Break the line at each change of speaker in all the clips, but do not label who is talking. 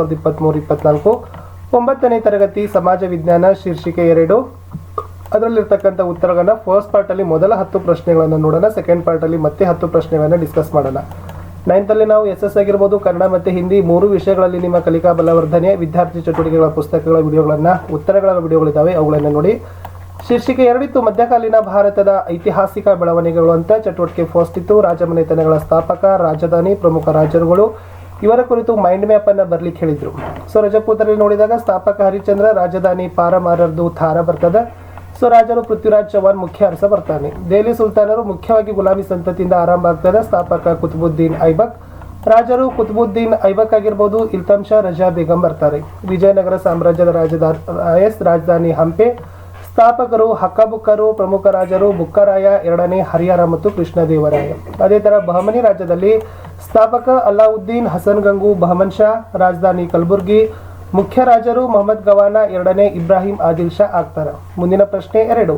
ಸಾವಿರದ ಇಪ್ಪತ್ತ್ಮೂರು ಇಪ್ಪತ್ನಾಲ್ಕು, ಒಂಬತ್ತನೇ ತರಗತಿ ಸಮಾಜ ವಿಜ್ಞಾನ ಶೀರ್ಷಿಕೆ ಎರಡು. ಅದರಲ್ಲಿರ್ತಕ್ಕಂಥ ಉತ್ತರಗಳನ್ನ ಫಸ್ಟ್ ಪಾರ್ಟಲ್ಲಿ ಮೊದಲ ಹತ್ತು ಪ್ರಶ್ನೆಗಳನ್ನು ನೋಡೋಣ ಸೆಕೆಂಡ್ ಪಾರ್ಟಲ್ಲಿ ಮತ್ತೆ ಹತ್ತು ಪ್ರಶ್ನೆಗಳನ್ನು ಡಿಸ್ಕಸ್ ಮಾಡೋಣ. ನೈನ್ತಲ್ಲಿ ನಾವು ಎಸ್ ಎಸ್ ಆಗಿರ್ಬೋದು, ಕನ್ನಡ ಮತ್ತು ಹಿಂದಿ ಮೂರು ವಿಷಯಗಳಲ್ಲಿ ನಿಮ್ಮ ಕಲಿಕಾ ಬಲವರ್ಧನೆ, ವಿದ್ಯಾರ್ಥಿ ಚಟುವಟಿಕೆಗಳ ಪುಸ್ತಕಗಳ ವಿಡಿಯೋಗಳನ್ನು, ಉತ್ತರಗಳ ವಿಡಿಯೋಗಳಿದ್ದಾವೆ ಅವುಗಳನ್ನು ನೋಡಿ. ಶೀರ್ಷಿಕೆ ಎರಡಿತ್ತು, ಮಧ್ಯಕಾಲೀನ ಭಾರತದ ಐತಿಹಾಸಿಕ ಬೆಳವಣಿಗೆಗಳು ಅಂತ. ಚಟುವಟಿಕೆ ಫಸ್ಟ್ ಇತ್ತು, ರಾಜಮನೆತನಗಳ ಸ್ಥಾಪಕ, ರಾಜಧಾನಿ ಪ್ರಮುಖ ರಾಜರುಗಳು. ಇವರ ಕುರಿತು ಮೈಂಡ್ ಮ್ಯಾಪ್ ಅನ್ನ ಬರ್ಲಿಕ್ಕೆ ಹೇಳಿದ್ರು. ಸೊ ರಜಪೂತರಲ್ಲಿ ನೋಡಿದಾಗ ಸ್ಥಾಪಕ ಹರಿಚಂದ್ರ ರಾಜಧಾನಿ ಪಾರಮಾರರ್ದು ಥಾರ ಬರ್ತದೆ. ಸೊ ರಾಜರು ಪೃಥ್ವಿರಾಜ್ ಚೌಹಾನ್ ಮುಖ್ಯ ಅರಸ ಬರ್ತಾನೆ. ದೆಹಲಿ ಸುಲ್ತಾನರು ಮುಖ್ಯವಾಗಿ ಗುಲಾಮಿ ಸಂತತಿಯಿಂದ ಆರಂಭ ಆಗ್ತದ. ಸ್ಥಾಪಕ ಕುತುಬುದ್ದೀನ್ ಐಬಕ್. ರಾಜರು ಕುತುಬುದ್ದೀನ್ ಐಬಕ್ ಆಗಿರ್ಬೋದು ಇಲ್ತಮ್ ಶಾ ರಜಾ ಬೇಗಂ ಬರ್ತಾರೆ. ವಿಜಯನಗರ ಸಾಮ್ರಾಜ್ಯದ ರಾಜಧಾನಿ ಎಸ್ ರಾಜಧಾನಿ ಹಂಪೆ. ಸ್ಥಾಪಕರು ಹಕ್ಕಬುಕ್ಕರು ಪ್ರಮುಖ ರಾಜರು ಬುಕ್ಕರಾಯ, ಎರಡನೇ ಹರಿಹರ ಮತ್ತು ಕೃಷ್ಣದೇವರಾಯ. ಅದೇ ಥರ ಬಹಮನಿ ರಾಜ್ಯದಲ್ಲಿ ಸ್ಥಾಪಕ ಅಲ್ಲಾವುದ್ದೀನ್ ಹಸನ್ ಗಂಗು, ಬಹಮನ್ ಶಾ, ರಾಜಧಾನಿ ಕಲಬುರ್ಗಿ, ಮುಖ್ಯ ರಾಜರು ಮೊಹಮ್ಮದ್ ಗವಾನ, ಎರಡನೇ ಇಬ್ರಾಹಿಂ ಆದಿಲ್ ಶಾ ಆಗ್ತಾರೆ. ಮುಂದಿನ ಪ್ರಶ್ನೆ ಎರಡು.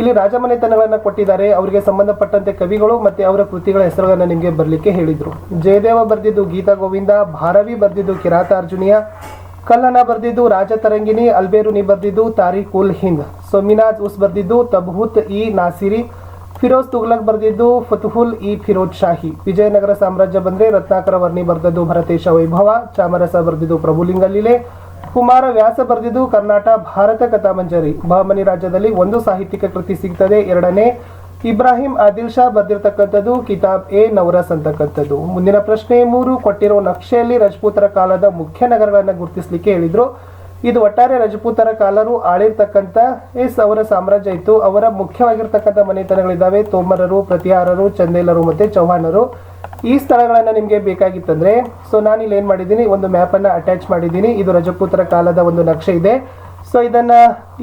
ಇಲ್ಲಿ ರಾಜಮನೆತನಗಳನ್ನು ಕೊಟ್ಟಿದ್ದಾರೆ. ಅವರಿಗೆ ಸಂಬಂಧಪಟ್ಟಂತೆ ಕವಿಗಳು ಮತ್ತೆ ಅವರ ಕೃತಿಗಳ ಹೆಸರುಗಳನ್ನು ನಿಮಗೆ ಬರಲಿಕ್ಕೆ ಹೇಳಿದ್ರು. ಜಯದೇವ ಬರೆದಿದ್ದು ಗೀತಾ ಗೋವಿಂದ, ಭಾರವಿ ಬರೆದಿದ್ದು ಕಿರಾತಾರ್ಜುನಿಯ ಕಲ್ಲನ ಬರೆದಿದ್ದು ರಾಜತರಂಗಿನಿ ಅಲ್ಬೇರುನಿ ಬರೆದಿದ್ದು ತಾರಿಕ್ ಉಲ್ ಹಿಂದ್. ಸೊಮಿನಾಜ್ ಉಸ್ ಬರೆದಿದ್ದು ತಬೂತ್ ಇ ನಾಸಿರಿ. ಫಿರೋಜ್ ತುಗ್ಲಕ್ ಬರೆದಿದ್ದು ಫತುಹುಲ್ ಇ ಫಿರೋಜ್ ಶಾಹಿ. ವಿಜಯನಗರ ಸಾಮ್ರಾಜ್ಯ ಬಂದ್ರೆ ರತ್ನಾಕರ ವರ್ಣಿ ಬರೆದದ್ದು ಭರತೇಶ ವೈಭವ, ಚಾಮರಸ ಬರೆದಿದ್ದು ಪ್ರಭುಲಿಂಗ ಲೀಲೆ ಕುಮಾರ ವ್ಯಾಸ ಬರೆದಿದ್ದು ಕರ್ನಾಟಕ ಭಾರತ ಕಥಾಮಂಜರಿ. ಬಹಮನಿ ರಾಜ್ಯದಲ್ಲಿ ಒಂದು ಸಾಹಿತ್ಯಿಕ ಕೃತಿ ಸಿಗ್ತದೆ, ಎರಡನೇ ಇಬ್ರಾಹಿಂ ಆದಿಲ್ ಶಾ ಬರೆದಿರ್ತಕ್ಕಂಥದ್ದು ಕಿತಾಬ್ ಎ ನವರಸ್ ಅಂತಕ್ಕಂಥದ್ದು. ಮುಂದಿನ ಪ್ರಶ್ನೆ ಮೂರು, ಕೊಟ್ಟಿರೋ ನಕ್ಷೆಯಲ್ಲಿ ರಜಪೂತರ ಕಾಲದ ಮುಖ್ಯ ನಗರಗಳನ್ನು ಗುರುತಿಸಲಿಕ್ಕೆ ಹೇಳಿದ್ರು. ಇದು ಒಟ್ಟಾರೆ ರಜಪೂತರ ಕಾಲರು ಆಳಿರ್ತಕ್ಕಂಥ ಎಸ್ ಅವರ ಸಾಮ್ರಾಜ್ಯ ಇತ್ತು. ಅವರ ಮುಖ್ಯವಾಗಿರ್ತಕ್ಕಂಥ ಮನೆತನಗಳಿದ್ದಾವೆ. ತೋಮರರು, ಪ್ರತಿಹಾರರು, ಚಂದೇಲರು ಮತ್ತೆ ಚೌಹಾಣರು. ಈ ಸ್ಥಳಗಳನ್ನು ನಿಮಗೆ ಬೇಕಾಗಿತ್ತಂದ್ರೆ, ಸೊ ನಾನು ಇಲ್ಲಿ ಏನು ಮಾಡಿದ್ದೀನಿ, ಒಂದು ಮ್ಯಾಪ್ ಅನ್ನ ಅಟ್ಯಾಚ್ ಮಾಡಿದ್ದೀನಿ. ಇದು ರಜಪೂತರ ಕಾಲದ ಒಂದು ನಕ್ಷೆ ಇದೆ. ಸೊ ಇದನ್ನ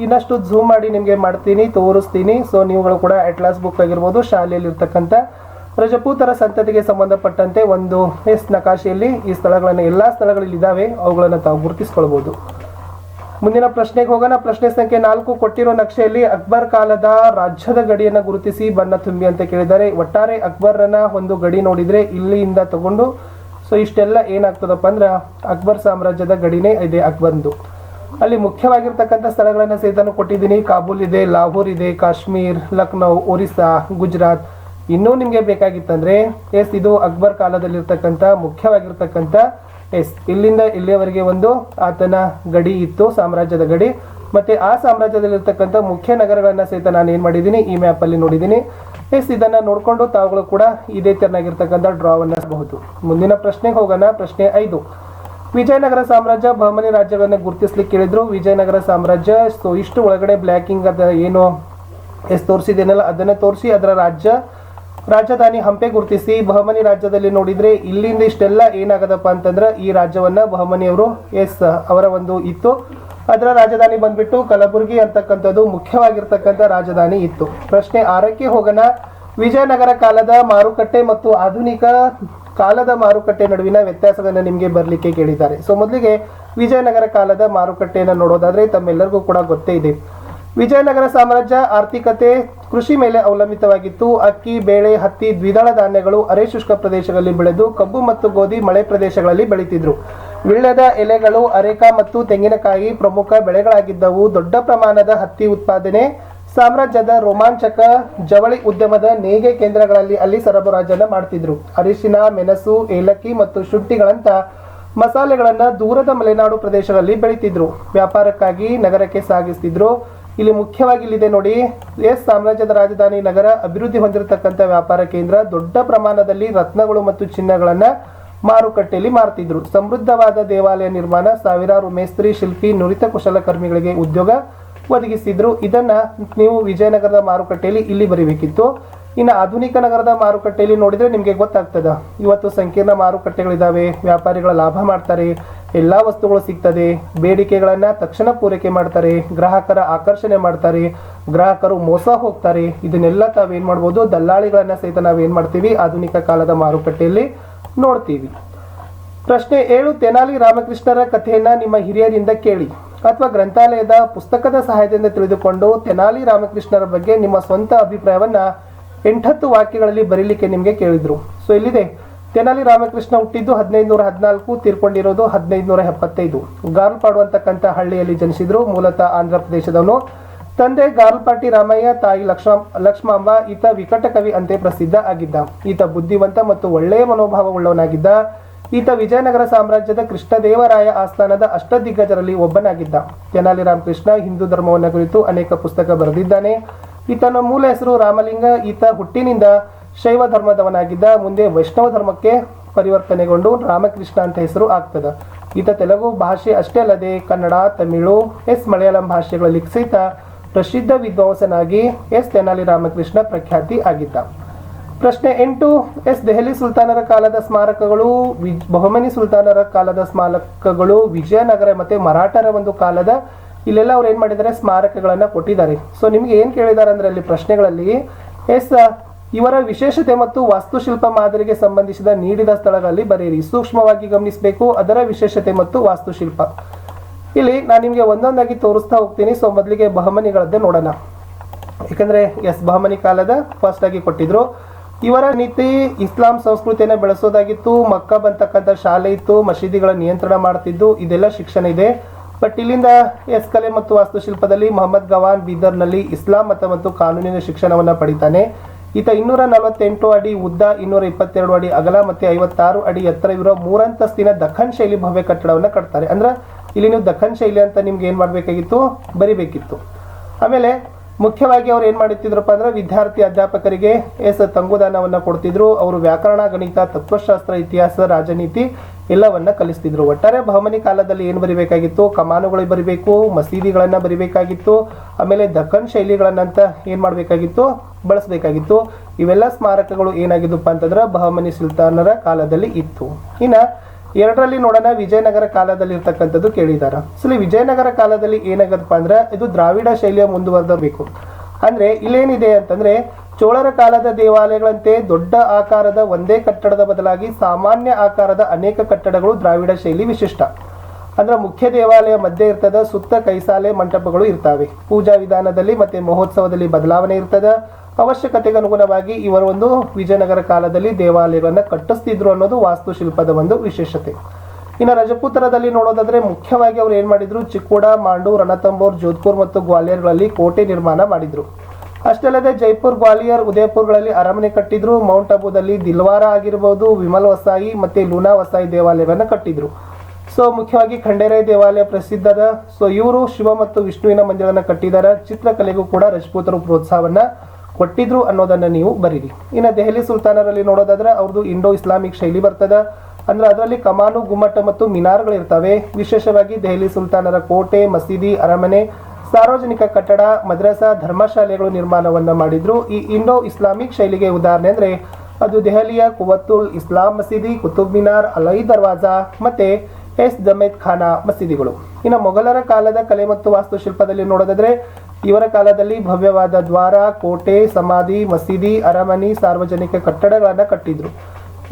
ಇನ್ನಷ್ಟು ಝೂಮ್ ಮಾಡಿ ನಿಮಗೆ ಮಾಡ್ತೀನಿ, ತೋರಿಸ್ತೀನಿ. ಸೊ ನೀವುಗಳು ಕೂಡ ಅಟ್ಲಾಸ್ ಬುಕ್ ಆಗಿರ್ಬೋದು, ಶಾಲೆಯಲ್ಲಿ ಇರ್ತಕ್ಕಂಥ ರಜಪೂತರ ಸಂತತಿಗೆ ಸಂಬಂಧಪಟ್ಟಂತೆ ಒಂದು ಎಸ್ ನಕಾಶೆಯಲ್ಲಿ ಈ ಸ್ಥಳಗಳನ್ನು, ಎಲ್ಲಾ ಸ್ಥಳಗಳಲ್ಲಿ ಇದ್ದಾವೆ ಅವುಗಳನ್ನು ತಾವು ಗುರುತಿಸ್ಕೊಳ್ಬೋದು. ಮುಂದಿನ ಪ್ರಶ್ನೆಗೆ ಹೋಗೋಣ. ಪ್ರಶ್ನೆ ಸಂಖ್ಯೆ ನಾಲ್ಕು, ಕೊಟ್ಟಿರೋ ನಕ್ಷೆಯಲ್ಲಿ ಅಕ್ಬರ್ ಕಾಲದ ರಾಜ್ಯದ ಗಡಿಯನ್ನು ಗುರುತಿಸಿ ಬಣ್ಣ ತುಂಬಿ ಅಂತ ಕೇಳಿದ್ದಾರೆ. ಒಟ್ಟಾರೆ ಅಕ್ಬರ್ನ ಒಂದು ಗಡಿ ನೋಡಿದರೆ ಇಲ್ಲಿಯಿಂದ ತಗೊಂಡು ಸೊ ಇಷ್ಟೆಲ್ಲ ಏನಾಗ್ತದಪ್ಪ ಅಂದ್ರೆ ಅಕ್ಬರ್ ಸಾಮ್ರಾಜ್ಯದ ಗಡಿನೇ ಇದೆ ಅಕ್ಬರ್ದು. ಅಲ್ಲಿ ಮುಖ್ಯವಾಗಿರ್ತಕ್ಕಂಥ ಸ್ಥಳಗಳನ್ನು ಸಹಿತ ಕೊಟ್ಟಿದ್ದೀನಿ. ಕಾಬೂಲ್ ಇದೆ, ಲಾಹೋರ್ ಇದೆ, ಕಾಶ್ಮೀರ್, ಲಕ್ನೌ, ಒರಿಸ್ಸಾ, ಗುಜರಾತ್. ಇನ್ನೂ ನಿಮಗೆ ಬೇಕಾಗಿತ್ತಂದ್ರೆ, ಎಸ್, ಇದು ಅಕ್ಬರ್ ಕಾಲದಲ್ಲಿರ್ತಕ್ಕಂಥ, ಮುಖ್ಯವಾಗಿರ್ತಕ್ಕಂಥ, ಎಸ್, ಇಲ್ಲಿಂದ ಇಲ್ಲಿಯವರೆಗೆ ಒಂದು ಆತನ ಗಡಿ ಇತ್ತು, ಸಾಮ್ರಾಜ್ಯದ ಗಡಿ. ಮತ್ತೆ ಆ ಸಾಮ್ರಾಜ್ಯದಲ್ಲಿರ್ತಕ್ಕಂಥ ಮುಖ್ಯ ನಗರಗಳನ್ನು ಸಹಿತ ನಾನು ಏನು ಮಾಡಿದ್ದೀನಿ, ಈ ಮ್ಯಾಪ್ ಅಲ್ಲಿ ನೋಡಿದ್ದೀನಿ. ಎಸ್, ಇದನ್ನ ನೋಡಿಕೊಂಡು ತಾವುಗಳು ಕೂಡ ಇದೇ ತೆರನಾಗಿರ್ತಕ್ಕಂಥ ಡ್ರಾವನ್ನ ಮುಂದಿನ ಪ್ರಶ್ನೆಗೆ ಹೋಗೋಣ. ಪ್ರಶ್ನೆ ಐದು. ವಿಜಯನಗರ ಸಾಮ್ರಾಜ್ಯ ಬಹಮನಿ ರಾಜ್ಯಗಳನ್ನ ಗುರುತಿಸ್ಲಿಕ್ಕೆ ಕೇಳಿದ್ರು. ವಿಜಯನಗರ ಸಾಮ್ರಾಜ್ಯ ಸೊ ಇಷ್ಟು ಒಳಗಡೆ ಬ್ಲ್ಯಾಕಿಂಗ್ ಅದ ಏನು ಎಸ್ ತೋರಿಸಿದೇನಲ್ಲ ಅದನ್ನ ತೋರಿಸಿ ಅದರ ರಾಜ್ಯ, ರಾಜಧಾನಿ ಹಂಪೆ ಗುರುತಿಸಿ. ಬಹಮನಿ ರಾಜ್ಯದಲ್ಲಿ ನೋಡಿದ್ರೆ ಇಲ್ಲಿಂದ ಇಷ್ಟೆಲ್ಲ ಏನಾಗದಪ್ಪ ಅಂತಂದ್ರೆ ಈ ರಾಜ್ಯವನ್ನ ಬಹಮನಿಯವರು ಎಸ್ ಅವರ ಒಂದು ಇತ್ತು. ಅದರ ರಾಜಧಾನಿ ಬಂದ್ಬಿಟ್ಟು ಕಲಬುರಗಿ ಅಂತಕ್ಕಂಥದ್ದು ಮುಖ್ಯವಾಗಿರ್ತಕ್ಕಂಥ ರಾಜಧಾನಿ ಇತ್ತು. ಪ್ರಶ್ನೆ ಆರಕ್ಕೆ ಹೋಗೋಣ. ವಿಜಯನಗರ ಕಾಲದ ಮಾರುಕಟ್ಟೆ ಮತ್ತು ಆಧುನಿಕ ಕಾಲದ ಮಾರುಕಟ್ಟೆ ನಡುವಿನ ವ್ಯತ್ಯಾಸವನ್ನು ನಿಮಗೆ ಬರಲಿಕ್ಕೆ ಕೇಳಿದ್ದಾರೆ. ಸೊ ಮೊದಲಿಗೆ ವಿಜಯನಗರ ಕಾಲದ ಮಾರುಕಟ್ಟೆಯನ್ನು ನೋಡೋದಾದ್ರೆ ತಮ್ಮೆಲ್ಲರಿಗೂ ಕೂಡ ಗೊತ್ತೇ ಇದೆ. ವಿಜಯನಗರ ಸಾಮ್ರಾಜ್ಯ ಆರ್ಥಿಕತೆ ಕೃಷಿ ಮೇಲೆ ಅವಲಂಬಿತವಾಗಿತ್ತು. ಅಕ್ಕಿ, ಬೇಳೆ, ಹತ್ತಿ, ದ್ವಿದಳ ಧಾನ್ಯಗಳು ಅರೆ ಶುಷ್ಕ ಪ್ರದೇಶಗಳಲ್ಲಿ ಬೆಳೆದು ಕಬ್ಬು ಮತ್ತು ಗೋಧಿ ಮಳೆ ಪ್ರದೇಶಗಳಲ್ಲಿ ಬೆಳೀತಿದ್ರು. ವಿಳ್ಯದ ಎಲೆಗಳು ಅರೇಕ ಮತ್ತು ತೆಂಗಿನಕಾಯಿ ಪ್ರಮುಖ ಬೆಳೆಗಳಾಗಿದ್ದವು. ದೊಡ್ಡ ಪ್ರಮಾಣದ ಹತ್ತಿ ಉತ್ಪಾದನೆ ಸಾಮ್ರಾಜ್ಯದ ರೋಮಾಂಚಕ ಜವಳಿ ಉದ್ಯಮದ ನೇಯ್ಗೆ ಕೇಂದ್ರಗಳಲ್ಲಿ ಅಲ್ಲಿ ಸರಬರಾಜನ್ನ ಮಾಡ್ತಿದ್ರು. ಅರಿಶಿನ, ಮೆಣಸು, ಏಲಕ್ಕಿ ಮತ್ತು ಶುಂಠಿಗಳಂತ ಮಸಾಲೆಗಳನ್ನ ದೂರದ ಮಲೆನಾಡು ಪ್ರದೇಶಗಳಲ್ಲಿ ಬೆಳೀತಿದ್ರು. ವ್ಯಾಪಾರಕ್ಕಾಗಿ ನಗರಕ್ಕೆ ಸಾಗಿಸ್ತಿದ್ರು. ಇಲ್ಲಿ ಮುಖ್ಯವಾಗಿ ಇಲ್ಲಿದೆ ನೋಡಿ, ಎಸ್ ಸಾಮ್ರಾಜ್ಯದ ರಾಜಧಾನಿ ನಗರ ಅಭಿವೃದ್ಧಿ ಹೊಂದಿರತಕ್ಕಂಥ ವ್ಯಾಪಾರ ಕೇಂದ್ರ ದೊಡ್ಡ ಪ್ರಮಾಣದಲ್ಲಿ ರತ್ನಗಳು ಮತ್ತು ಚಿನ್ನಗಳನ್ನ ಮಾರುಕಟ್ಟೆಯಲ್ಲಿ ಮಾರ್ತಿದ್ರು. ಸಮೃದ್ಧವಾದ ದೇವಾಲಯ ನಿರ್ಮಾಣ, ಸಾವಿರಾರು ಮೇಸ್ತ್ರಿ, ಶಿಲ್ಪಿ, ನುರಿತ ಕುಶಲಕರ್ಮಿಗಳಿಗೆ ಉದ್ಯೋಗ ಒದಗಿಸಿದ್ರು. ಇದನ್ನ ನೀವು ವಿಜಯನಗರದ ಮಾರುಕಟ್ಟೆಯಲ್ಲಿ ಇಲ್ಲಿ ಬರೀಬೇಕಿತ್ತು. ಇನ್ನು ಆಧುನಿಕ ನಗರದ ಮಾರುಕಟ್ಟೆಯಲ್ಲಿ ನೋಡಿದ್ರೆ ನಿಮಗೆ ಗೊತ್ತಾಗ್ತದ. ಇವತ್ತು ಸಂಕೀರ್ಣ ಮಾರುಕಟ್ಟೆಗಳಿದಾವೆ. ವ್ಯಾಪಾರಿಗಳ ಲಾಭ ಮಾಡ್ತಾರೆ. ಎಲ್ಲಾ ವಸ್ತುಗಳು ಸಿಗ್ತದೆ. ಬೇಡಿಕೆಗಳನ್ನ ತಕ್ಷಣ ಪೂರೈಕೆ ಮಾಡ್ತಾರೆ. ಗ್ರಾಹಕರ ಆಕರ್ಷಣೆ ಮಾಡ್ತಾರೆ. ಗ್ರಾಹಕರು ಮೋಸ ಹೋಗ್ತಾರೆ. ಇದನ್ನೆಲ್ಲ ತಾವೇನ್ ಮಾಡ್ಬೋದು? ದಲ್ಲಾಳಿಗಳನ್ನ ಸಹಿತ ನಾವೇನು ಮಾಡ್ತೀವಿ? ಆಧುನಿಕ ಕಾಲದ ಮಾರುಕಟ್ಟೆಯಲ್ಲಿ ನೋಡ್ತೀವಿ. ಪ್ರಶ್ನೆ ಏಳು, ತೆನಾಲಿ ರಾಮಕೃಷ್ಣರ ಕಥೆಯನ್ನು ನಿಮ್ಮ ಹಿರಿಯರಿಂದ ಕೇಳಿ. ಅಥವಾ ಗ್ರಂಥಾಲಯದ ಪುಸ್ತಕದ ಸಹಾಯದಿಂದ ತಿಳಿದುಕೊಂಡು ತೆನಾಲಿ ರಾಮಕೃಷ್ಣರ ಬಗ್ಗೆ ನಿಮ್ಮ ಸ್ವಂತ ಅಭಿಪ್ರಾಯವನ್ನು ಎಂಟತ್ತು ವಾಕ್ಯಗಳಲ್ಲಿ ಬರೀಲಿಕ್ಕೆ ನಿಮಗೆ ಕೇಳಿದ್ರು. ಸೊ ಇಲ್ಲಿದೆ. ತೆನಾಲಿ ರಾಮಕೃಷ್ಣ ಹುಟ್ಟಿದ್ದು ಹದಿನೈದು ನೂರ ಹದಿನಾಲ್ಕು, ತೀರ್ಕೊಂಡಿರೋದು ಹದಿನೈದು ನೂರ ಎಪ್ಪತ್ತೈದು. ಗಾರ್ಲ್ಪಾಡು ಅಂತಕ್ಕಂಥ ಹಳ್ಳಿಯಲ್ಲಿ ಜನಿಸಿದ್ರು, ಮೂಲತಃ ಆಂಧ್ರ ಪ್ರದೇಶದವನು. ತಂದೆ ಗಾರ್ಲ್ಪಾಟಿ ರಾಮಯ್ಯ, ತಾಯಿ ಲಕ್ಷ್ಮ, ಲಕ್ಷ್ಮಾಂಬ, ಈತ ವಿಕಟ ಕವಿ ಅಂತೆ ಪ್ರಸಿದ್ಧ ಆಗಿದ್ದ. ಈತ ಬುದ್ಧಿವಂತ ಮತ್ತು ಒಳ್ಳೆಯ ಮನೋಭಾವವುಳ್ಳವನಾಗಿದ್ದ. ಈತ ವಿಜಯನಗರ ಸಾಮ್ರಾಜ್ಯದ ಕೃಷ್ಣದೇವರಾಯ ಆಸ್ಥಾನದ ಅಷ್ಟದಿಗ್ಗಜರಲ್ಲಿ ಒಬ್ಬನಾಗಿದ್ದ. ತೆನಾಲಿ ರಾಮಕೃಷ್ಣ ಹಿಂದೂ ಧರ್ಮವನ್ನು ಕುರಿತು ಅನೇಕ ಪುಸ್ತಕ ಬರೆದಿದ್ದಾನೆ. ಈತನ ಮೂಲ ಹೆಸರು ರಾಮಲಿಂಗ. ಈತ ಹುಟ್ಟಿನಿಂದ ಶೈವ ಧರ್ಮದವನಾಗಿದ್ದ. ಮುಂದೆ ವೈಷ್ಣವ ಧರ್ಮಕ್ಕೆ ಪರಿವರ್ತನೆಗೊಂಡು ರಾಮಕೃಷ್ಣ ಅಂತ ಹೆಸರು ಆಗ್ತದ. ಈತ ತೆಲುಗು ಭಾಷೆ ಅಷ್ಟೇ ಅಲ್ಲದೆ ಕನ್ನಡ, ತಮಿಳು, ಎಸ್ ಮಲಯಾಳಂ ಭಾಷೆಗಳಲ್ಲಿ ಸಹಿತ ಪ್ರಸಿದ್ಧ ವಿದ್ವಾಂಸನಾಗಿ ಎಸ್ ತೆನಾಲಿ ರಾಮಕೃಷ್ಣ ಪ್ರಖ್ಯಾತಿ ಆಗಿದ್ದ. ಪ್ರಶ್ನೆ ಎಂಟು, ಎಸ್ ದೆಹಲಿ ಸುಲ್ತಾನರ ಕಾಲದ ಸ್ಮಾರಕಗಳು ಬಹುಮನಿ ಸುಲ್ತಾನರ ಕಾಲದ ಸ್ಮಾರಕಗಳು, ವಿಜಯನಗರ ಮತ್ತೆ ಮರಾಠರ ಒಂದು ಕಾಲದ, ಇಲ್ಲೆಲ್ಲ ಅವ್ರು ಏನು ಮಾಡಿದ್ದಾರೆ? ಸ್ಮಾರಕಗಳನ್ನು ಕೊಟ್ಟಿದ್ದಾರೆ. ಸೊ ನಿಮ್ಗೆ ಏನು ಕೇಳಿದ್ದಾರೆ ಅಂದರೆ ಅಲ್ಲಿ ಪ್ರಶ್ನೆಗಳಲ್ಲಿ, ಎಸ್ ಇವರ ವಿಶೇಷತೆ ಮತ್ತು ವಾಸ್ತುಶಿಲ್ಪ ಮಾದರಿಗೆ ಸಂಬಂಧಿಸಿದ ನೀಡಿದ ಸ್ಥಳಗಳಲ್ಲಿ ಬರೆಯಿರಿ. ಸೂಕ್ಷ್ಮವಾಗಿ ಗಮನಿಸಬೇಕು, ಅದರ ವಿಶೇಷತೆ ಮತ್ತು ವಾಸ್ತುಶಿಲ್ಪ. ಇಲ್ಲಿ ನಾನು ನಿಮಗೆ ಒಂದೊಂದಾಗಿ ತೋರಿಸ್ತಾ ಹೋಗ್ತೀನಿ. ಸೊ ಮೊದಲಿಗೆ ಬಹಮನಿಗಳದ್ದೇ ನೋಡೋಣ. ಯಾಕಂದ್ರೆ ಎಸ್, ಬಹಮನಿ ಕಾಲದ ಫಸ್ಟ್ ಆಗಿ ಕೊಟ್ಟಿದ್ರು. ಇವರ ನೀತಿ ಇಸ್ಲಾಂ ಸಂಸ್ಕೃತಿಯನ್ನು ಬೆಳೆಸೋದಾಗಿತ್ತು, ಮಕ್ಕ ಬಂತಕ್ಕಂಥ ಶಾಲೆ ಇತ್ತು, ಮಸೀದಿಗಳ ನಿಯಂತ್ರಣ ಮಾಡ್ತಿದ್ದು, ಇದೆಲ್ಲ ಶಿಕ್ಷಣ ಇದೆ. ಬಟ್ ಇಲ್ಲಿಂದ ಎಸ್ ಕಲೆ ಮತ್ತು ವಾಸ್ತುಶಿಲ್ಪದಲ್ಲಿ ಮೊಹಮ್ಮದ್ ಗವಾನ್ ಬೀದರ್ನಲ್ಲಿ ಇಸ್ಲಾಂ ಮತ ಮತ್ತು ಕಾನೂನಿನ ಶಿಕ್ಷಣವನ್ನ ಪಡಿತಾನೆ. ಈತ ಇನ್ನೂರ ನಲವತ್ತೆಂಟು ಅಡಿ ಉದ್ದ, ಇನ್ನೂರ ಇಪ್ಪತ್ತೆರಡು ಅಡಿ ಅಗಲ ಮತ್ತೆ ಐವತ್ತಾರು ಅಡಿ ಎತ್ತರ ಇರೋ ಮೂರಂತಸ್ತಿನ ದಖನ್ ಶೈಲಿ ಭವ್ಯ ಕಟ್ಟಡವನ್ನು ಕಟ್ತಾರೆ. ಅಂದ್ರೆ, ಇಲ್ಲಿ ನೀವು ದಖನ್ ಶೈಲಿ ಅಂತ ನಿಮ್ಗೆ ಏನು ಮಾಡಬೇಕಾಗಿತ್ತು? ಬರಿಬೇಕಿತ್ತು. ಆಮೇಲೆ ಮುಖ್ಯವಾಗಿ ಅವ್ರು ಏನು ಮಾಡುತ್ತಿದ್ರಪ್ಪ ಅಂದ್ರೆ ವಿದ್ಯಾರ್ಥಿ ಅಧ್ಯಾಪಕರಿಗೆ ಎಸ್ ತಂಗುದಾನವನ್ನು ಕೊಡ್ತಿದ್ರು. ಅವರು ವ್ಯಾಕರಣ, ಗಣಿತ, ತತ್ವಶಾಸ್ತ್ರ, ಇತಿಹಾಸ, ರಾಜನೀತಿ ಎಲ್ಲವನ್ನ ಕಲಿಸ್ತಿದ್ರು. ಒಟ್ಟಾರೆ ಬಹಮನಿ ಕಾಲದಲ್ಲಿ ಏನು ಬರಿಬೇಕಾಗಿತ್ತು? ಕಮಾನುಗಳು ಬರಿಬೇಕು, ಮಸೀದಿಗಳನ್ನು ಬರಿಬೇಕಾಗಿತ್ತು. ಆಮೇಲೆ ದಖನ್ ಶೈಲಿಗಳನ್ನಂತ ಏನು ಮಾಡಬೇಕಾಗಿತ್ತು? ಬಳಸಬೇಕಾಗಿತ್ತು. ಇವೆಲ್ಲ ಸ್ಮಾರಕಗಳು ಏನಾಗಿದ್ದಪ್ಪ ಅಂತಂದ್ರೆ ಬಹಮನಿ ಸುಲ್ತಾನರ ಕಾಲದಲ್ಲಿ ಇತ್ತು. ಇನ್ನ ಎರಡರಲ್ಲಿ ನೋಡೋಣ ವಿಜಯನಗರ ಕಾಲದಲ್ಲಿ ಇರ್ತಕ್ಕಂಥದ್ದು ಕೇಳಿದಾರ. ಸೊ ವಿಜಯನಗರ ಕಾಲದಲ್ಲಿ ಏನಾಗತ್ತಪ್ಪ ಅಂದ್ರೆ ಇದು ದ್ರಾವಿಡ ಶೈಲಿಯ ಮುಂದುವರೆದಬೇಕು. ಅಂದ್ರೆ ಇಲ್ಲೇನಿದೆ ಅಂತಂದ್ರೆ ಚೋಳರ ಕಾಲದ ದೇವಾಲಯಗಳಂತೆ ದೊಡ್ಡ ಆಕಾರದ ಒಂದೇ ಕಟ್ಟಡದ ಬದಲಾಗಿ ಸಾಮಾನ್ಯ ಆಕಾರದ ಅನೇಕ ಕಟ್ಟಡಗಳು ದ್ರಾವಿಡ ಶೈಲಿ ವಿಶಿಷ್ಟ. ಅಂದ್ರೆ ಮುಖ್ಯ ದೇವಾಲಯ ಮಧ್ಯೆ ಇರ್ತದ, ಸುತ್ತ ಕೈಸಾಲೆ ಮಂಟಪಗಳು ಇರ್ತಾವೆ. ಪೂಜಾ ವಿಧಾನದಲ್ಲಿ ಮತ್ತೆ ಮಹೋತ್ಸವದಲ್ಲಿ ಬದಲಾವಣೆ ಇರ್ತದ ಅವಶ್ಯಕತೆಗೆ ಅನುಗುಣವಾಗಿ ಇವರು ಒಂದು ವಿಜಯನಗರ ಕಾಲದಲ್ಲಿ ದೇವಾಲಯವನ್ನು ಕಟ್ಟಿಸ್ತಿದ್ರು ಅನ್ನೋದು ವಾಸ್ತುಶಿಲ್ಪದ ಒಂದು ವಿಶೇಷತೆ. ಇನ್ನು ರಜಪೂತರದಲ್ಲಿ ನೋಡೋದಾದ್ರೆ ಮುಖ್ಯವಾಗಿ ಅವ್ರು ಏನು ಮಾಡಿದ್ರು, ಚಿಕ್ಕೋಡ ಮಾಂಡು ರಣತಂಬೋರ್ ಜೋಧ್ಪುರ್ ಮತ್ತು ಗ್ವಾಲಿಯರ್ಗಳಲ್ಲಿ ಕೋಟೆ ನಿರ್ಮಾಣ ಮಾಡಿದ್ರು. ಅಷ್ಟೇ ಅಲ್ಲದೆ ಜೈಪುರ್, ಗ್ವಾಲಿಯರ್, ಉದಯಪುರ್ಗಳಲ್ಲಿ ಅರಮನೆ ಕಟ್ಟಿದ್ರು. ಮೌಂಟ್ ಅಬುದಲ್ಲಿ ದಿಲ್ವಾರ ಆಗಿರ್ಬೋದು, ವಿಮಲ್ ವಸಾಯಿ ಮತ್ತು ಲೂನಾ ವಸಾಯಿ ದೇವಾಲಯವನ್ನು ಕಟ್ಟಿದ್ರು. ಸೊ ಮುಖ್ಯವಾಗಿ ಖಂಡೇರೈ ದೇವಾಲಯ ಪ್ರಸಿದ್ಧದ, ಸೊ ಇವರು ಶಿವ ಮತ್ತು ವಿಷ್ಣುವಿನ ಮಂದಿರವನ್ನು ಕಟ್ಟಿದ್ದಾರೆ ಚಿತ್ರಕಲೆಗೂ ಕೂಡ ರಜಪೂತರು ಪ್ರೋತ್ಸಾಹವನ್ನ ಕೊಟ್ಟಿದ್ರು ಅನ್ನೋದನ್ನ ನೀವು ಬರೀರಿ. ಇನ್ನು ದೆಹಲಿ ಸುಲ್ತಾನರಲ್ಲಿ ನೋಡೋದಾದ್ರೆ ಅವ್ರದ್ದು ಇಂಡೋ ಇಸ್ಲಾಮಿಕ್ ಶೈಲಿ ಬರ್ತದ. ಅಂದ್ರೆ ಅದರಲ್ಲಿ ಕಮಾನು, ಗುಮ್ಮಟ ಮತ್ತು ಮಿನಾರ್ಗಳು ಇರ್ತವೆ. ವಿಶೇಷವಾಗಿ ದೆಹಲಿ ಸುಲ್ತಾನರ ಕೋಟೆ, ಮಸೀದಿ, ಅರಮನೆ, ಸಾರ್ವಜನಿಕ ಕಟ್ಟಡ, ಮದ್ರಸಾ, ಧರ್ಮಶಾಲೆಗಳು ನಿರ್ಮಾಣವನ್ನು ಮಾಡಿದ್ರು. ಈ ಇಂಡೋ ಇಸ್ಲಾಮಿಕ್ ಶೈಲಿಗೆ ಉದಾಹರಣೆ ಅಂದರೆ ಅದು ದೆಹಲಿಯ ಕುವತ್ತುಲ್ ಇಸ್ಲಾಂ ಮಸೀದಿ, ಕುತುಬ್ ಮಿನಾರ್ ಅಲೈ ದರ್ವಾಜಾ ಮತ್ತು ಎಸ್ ಜಮೇದ್ ಖಾನಾ ಮಸೀದಿಗಳು. ಇನ್ನು ಮೊಘಲರ ಕಾಲದ ಕಲೆ ಮತ್ತು ವಾಸ್ತುಶಿಲ್ಪದಲ್ಲಿ ನೋಡೋದಾದ್ರೆ ಇವರ ಕಾಲದಲ್ಲಿ ಭವ್ಯವಾದ ದ್ವಾರ, ಕೋಟೆ, ಸಮಾಧಿ, ಮಸೀದಿ, ಅರಮನೆ, ಸಾರ್ವಜನಿಕ ಕಟ್ಟಡಗಳನ್ನು ಕಟ್ಟಿದ್ರು.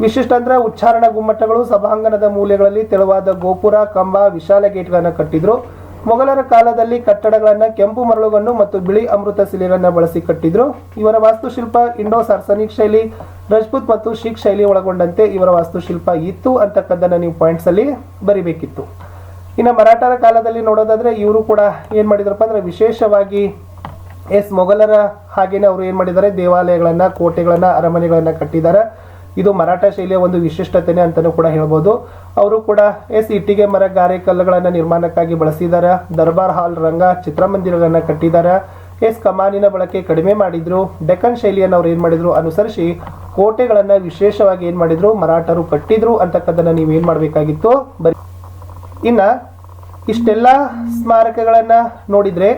ವಿಶಿಷ್ಟ ಅಂದ್ರೆ ಉಚ್ಚಾರಣ ಗುಮ್ಮಟಗಳು, ಸಭಾಂಗಣದ ಮೂಲೆಗಳಲ್ಲಿ ತೆಳುವಾದ ಗೋಪುರ, ಕಂಬ, ವಿಶಾಲ ಗೇಟ್ಗಳನ್ನು ಕಟ್ಟಿದ್ರು. ಮೊಘಲರ ಕಾಲದಲ್ಲಿ ಕಟ್ಟಡಗಳನ್ನು ಕೆಂಪು ಮರಳುಗನ್ನು ಮತ್ತು ಬಿಳಿ ಅಮೃತ ಶಿಲೆಗಳನ್ನ ಬಳಸಿ ಕಟ್ಟಿದ್ರು. ಇವರ ವಾಸ್ತುಶಿಲ್ಪ ಇಂಡೋ ಸಾರ್ಸನಿಕ್ ಶೈಲಿ, ರಜಪೂತ್ ಮತ್ತು ಶಿಖ್ ಶೈಲಿ ಒಳಗೊಂಡಂತೆ ಇವರ ವಾಸ್ತುಶಿಲ್ಪ ಇತ್ತು ಅಂತಕ್ಕದ್ದನ್ನು ನೀವು ಪಾಯಿಂಟ್ಸ್ ಅಲ್ಲಿ ಬರಿಬೇಕಿತ್ತು. ಇನ್ನು ಮರಾಠರ ಕಾಲದಲ್ಲಿ ನೋಡೋದಾದ್ರೆ ಇವರು ಕೂಡ ಏನು ಮಾಡಿದ್ರಪ್ಪ ಅಂದ್ರೆ ವಿಶೇಷವಾಗಿ ಎಸ್ ಮೊಘಲರ ಹಾಗೆಯೇ ಅವರು ಏನು ಮಾಡಿದ್ದಾರೆ? ದೇವಾಲಯಗಳನ್ನು, ಕೋಟೆಗಳನ್ನು, ಅರಮನೆಗಳನ್ನು ಕಟ್ಟಿದ್ದಾರೆ. ಇದು ಮರಾಠ ಶೈಲಿಯ ಒಂದು ವಿಶಿಷ್ಟತೆನೆ ಅಂತಲೂ ಕೂಡ ಹೇಳ್ಬೋದು. ಅವರು ಕೂಡ ಎಸ್ ಇಟ್ಟಿಗೆ ಮರ ಗಾರೆ ಕಲ್ಲುಗಳನ್ನು ನಿರ್ಮಾಣಕ್ಕಾಗಿ ಬಳಸಿದ್ದಾರೆ. ದರ್ಬಾರ್ ಹಾಲ್ ರಂಗ ಚಿತ್ರಮಂದಿರಗಳನ್ನು ಕಟ್ಟಿದ್ದಾರೆ. ಎಸ್ ಕಮಾನಿನ ಬಳಕೆ ಕಡಿಮೆ ಮಾಡಿದ್ರು. ಡೆಕ್ಕನ್ ಶೈಲಿಯನ್ನು ಅವ್ರು ಏನು ಮಾಡಿದ್ರು? ಅನುಸರಿಸಿ ಕೋಟೆಗಳನ್ನು ವಿಶೇಷವಾಗಿ ಏನು ಮಾಡಿದ್ರು? ಮರಾಠರು ಕಟ್ಟಿದ್ರು ಅಂತಕ್ಕದ್ದನ್ನು ನೀವು ಏನು ಮಾಡಬೇಕಾಗಿತ್ತು? ಬರೀ ಇನ್ನ ಇಷ್ಟೆಲ್ಲ ಸ್ಮಾರಕಗಳನ್ನ ನೋಡಿದ್ರೆ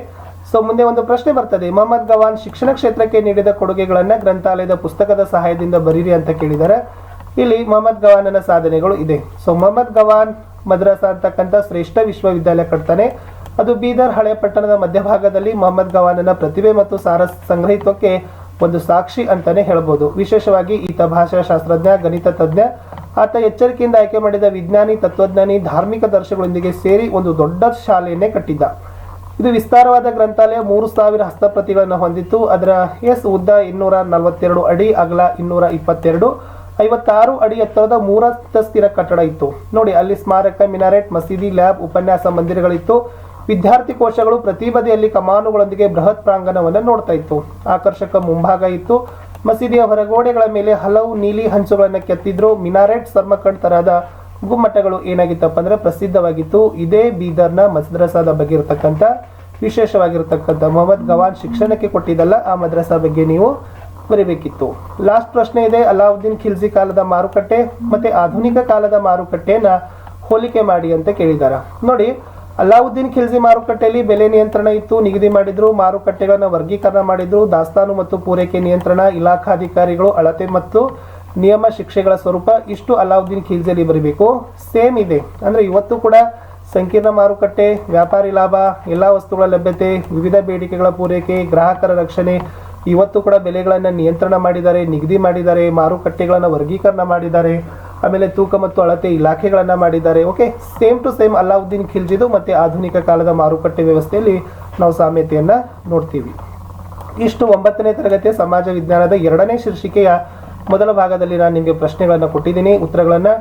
ಸೊ ಮುಂದೆ ಒಂದು ಪ್ರಶ್ನೆ ಬರ್ತದೆ. ಮೊಹಮ್ಮದ್ ಗವಾನ್ ಶಿಕ್ಷಣ ಕ್ಷೇತ್ರಕ್ಕೆ ನೀಡಿದ ಕೊಡುಗೆಗಳನ್ನ ಗ್ರಂಥಾಲಯದ ಪುಸ್ತಕದ ಸಹಾಯದಿಂದ ಬರೀರಿ ಅಂತ ಕೇಳಿದ್ದಾರೆ ಇಲ್ಲಿ ಮೊಹಮ್ಮದ್ ಗವಾನನ ಸಾಧನೆಗಳು ಇದೆ. ಸೊ ಮೊಹಮ್ಮದ್ ಗವಾನ್ ಮದ್ರಾಸ ಅಂತಕ್ಕಂಥ ಶ್ರೇಷ್ಠ ವಿಶ್ವವಿದ್ಯಾಲಯ ಕಟ್ತಾನೆ. ಅದು ಬೀದರ್ ಹಳೆ ಪಟ್ಟಣದ ಮಧ್ಯಭಾಗದಲ್ಲಿ ಮೊಹಮ್ಮದ್ ಗವಾನನ ಪ್ರತಿಭೆ ಮತ್ತು ಸಾರ ಸಂಗ್ರಹಿತ್ವಕ್ಕೆ ಒಂದು ಸಾಕ್ಷಿ ಅಂತಾನೆ ಹೇಳ್ಬೋದು. ವಿಶೇಷವಾಗಿ ಈತ ಭಾಷಾಶಾಸ್ತ್ರಜ್ಞ ಗಣಿತ ತಜ್ಞ ಆತ ಎಚ್ಚರಿಕೆಯಿಂದ ಆಯ್ಕೆ ಮಾಡಿದ ವಿಜ್ಞಾನಿ, ತತ್ವಜ್ಞಾನಿ, ಧಾರ್ಮಿಕ ದರ್ಶಗಳೊಂದಿಗೆ ಸೇರಿ ಒಂದು ದೊಡ್ಡ ಶಾಲೆಯನ್ನೇ ಕಟ್ಟಿದ್ದ. ಇದು ವಿಸ್ತಾರವಾದ ಗ್ರಂಥಾಲಯ, ಮೂರು ಸಾವಿರ ಹಸ್ತಪ್ರತಿಗಳನ್ನು ಹೊಂದಿತ್ತು. ಅದರ ಎಸ್ ಉದ್ದ ಇನ್ನೂರ ನಲವತ್ತೆರಡು ಅಡಿ, ಅಗಲ ಇನ್ನೂರ ಇಪ್ಪತ್ತೆರಡು, ಐವತ್ತಾರು ಅಡಿ ಎತ್ತರದ ಮೂರಸ್ತಸ್ಥಿರ ಕಟ್ಟಡ ಇತ್ತು. ನೋಡಿ, ಅಲ್ಲಿ ಸ್ಮಾರಕ, ಮಿನಾರೆಟ್, ಮಸೀದಿ, ಲ್ಯಾಬ್, ಉಪನ್ಯಾಸ ಮಂದಿರಗಳಿತ್ತು. ವಿದ್ಯಾರ್ಥಿ ಕೋಶಗಳು ಪ್ರತಿ ಬದಿಯಲ್ಲಿ ಕಮಾನುಗಳೊಂದಿಗೆ ಬೃಹತ್ ಪ್ರಾಂಗಣವನ್ನು ನೋಡ್ತಾ ಇತ್ತು. ಆಕರ್ಷಕ ಮುಂಭಾಗ ಇತ್ತು. ಮಸೀದಿಯ ಹೊರಗೋಡೆಗಳ ಮೇಲೆ ಹಲವು ನೀಲಿ ಹಂಚುಗಳನ್ನು ಕೆತ್ತಿದ್ರು. ಮಿನಾರೆಟ್ ಸರ್ಮಕಂಡ್ ತರಹದ ಗುಮ್ಮಟಗಳು ಏನಾಗಿತ್ತಪ್ಪ ಅಂದ್ರೆ ಪ್ರಸಿದ್ಧವಾಗಿತ್ತು. ಇದೇ ಬೀದರ್ನ ಮದ್ರಸಾದ ಬಗ್ಗೆ ಇರತಕ್ಕಂಥ, ವಿಶೇಷವಾಗಿರತಕ್ಕಂಥ ಮೊಹಮ್ಮದ್ ಗವಾನ್ ಶಿಕ್ಷಣಕ್ಕೆ ಕೊಟ್ಟಿದ್ದಲ್ಲ, ಆ ಮದ್ರಸಾ ಬಗ್ಗೆ ನೀವು ಬರೀಬೇಕಿತ್ತು. ಲಾಸ್ಟ್ ಪ್ರಶ್ನೆ ಇದೆ, ಅಲಾವುದ್ದೀನ್ ಖಿಲ್ಜಿ ಕಾಲದ ಮಾರುಕಟ್ಟೆ ಮತ್ತೆ ಆಧುನಿಕ ಕಾಲದ ಮಾರುಕಟ್ಟೆಯನ್ನ ಹೋಲಿಕೆ ಮಾಡಿ ಅಂತ ಕೇಳಿದಾರ. ನೋಡಿ ಅಲಾವುದ್ದೀನ್ ಖಿಲ್ಜಿ ಮಾರುಕಟ್ಟೆಯಲ್ಲಿ ಬೆಲೆ ನಿಯಂತ್ರಣ ಇತ್ತು. ನಿಗದಿ ಮಾಡಿದ್ರು, ಮಾರುಕಟ್ಟೆಗಳನ್ನು ವರ್ಗೀಕರಣ ಮಾಡಿದ್ರು. ದಾಸ್ತಾನು ಮತ್ತು ಪೂರೈಕೆ ನಿಯಂತ್ರಣ ಇಲಾಖಾಧಿಕಾರಿಗಳು ಅಳತೆ ಮತ್ತು ನಿಯಮ ಶಿಕ್ಷೆಗಳ ಸ್ವರೂಪ ಇಷ್ಟು ಅಲ್ಲಾವುದ್ದೀನ್ ಖಿಲ್ಜಿಯಲ್ಲಿ ಬರಬೇಕು. ಸೇಮ್ ಇದೆ. ಅಂದರೆ ಇವತ್ತು ಕೂಡ ಸಂಕೀರ್ಣ ಮಾರುಕಟ್ಟೆ, ವ್ಯಾಪಾರಿ ಲಾಭ, ಎಲ್ಲ ವಸ್ತುಗಳ ಲಭ್ಯತೆ, ವಿವಿಧ ಬೇಡಿಕೆಗಳ ಪೂರೈಕೆ, ಗ್ರಾಹಕರ ರಕ್ಷಣೆ, ಇವತ್ತು ಕೂಡ ಬೆಲೆಗಳನ್ನು ನಿಯಂತ್ರಣ ಮಾಡಿದ್ದಾರೆ, ನಿಗದಿ ಮಾಡಿದ್ದಾರೆ, ಮಾರುಕಟ್ಟೆಗಳನ್ನು ವರ್ಗೀಕರಣ ಮಾಡಿದ್ದಾರೆ. ಆಮೇಲೆ ತೂಕ ಮತ್ತು ಅಳತೆ ಇಲಾಖೆಗಳನ್ನು ಮಾಡಿದ್ದಾರೆ. Okay same to same Alauddin ಖಿಲ್ಜಿದು ಮತ್ತೆ ಆಧುನಿಕ ಕಾಲದ ಮಾರುಕಟ್ಟೆ ವ್ಯವಸ್ಥೆಯಲ್ಲಿ ನಾವು ಸಾಮ್ಯತೆಯನ್ನು ನೋಡ್ತೀವಿ. ಇಷ್ಟು ಒಂಬತ್ತನೇ ತರಗತಿಯ ಸಮಾಜ ವಿಜ್ಞಾನದ ಎರಡನೇ ಶೀರ್ಷಿಕೆಯ ಮೊದಲ ಭಾಗದಲ್ಲಿ ನಾನು ನಿಮಗೆ ಪ್ರಶ್ನೆಗಳನ್ನು ಕೊಟ್ಟಿದ್ದೀನಿ, ಉತ್ತರಗಳನ್ನು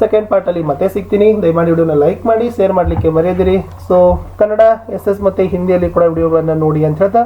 ಸೆಕೆಂಡ್ ಪಾರ್ಟಲ್ಲಿ ಮತ್ತೆ ಸಿಗ್ತೀನಿ. ದಯಮಾಡಿ ವಿಡಿಯೋನ ಲೈಕ್ ಮಾಡಿ ಶೇರ್ ಮಾಡಲಿಕ್ಕೆ ಮರೆಯದಿರಿ. ಸೊ ಕನ್ನಡ ಎಸ್ ಎಸ್ ಮತ್ತು ಹಿಂದಿಯಲ್ಲಿ ಕೂಡ ವಿಡಿಯೋಗಳನ್ನು ನೋಡಿ ಅಂತ ಹೇಳ್ತಾ